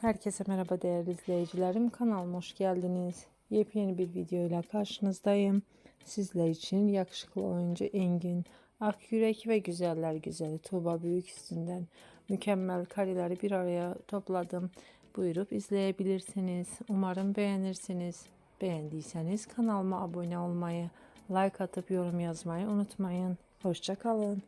Herkese merhaba değerli izleyicilerim. Kanalıma hoş geldiniz. Yepyeni bir video ile karşınızdayım. Sizler için yakışıklı oyuncu Engin Akyürek ve güzeller güzeli Tuğba Büyüküstü'nden mükemmel kareleri bir araya topladım. Buyurup izleyebilirsiniz. Umarım beğenirsiniz. Beğendiyseniz kanalıma abone olmayı, like atıp yorum yazmayı unutmayın. Hoşçakalın.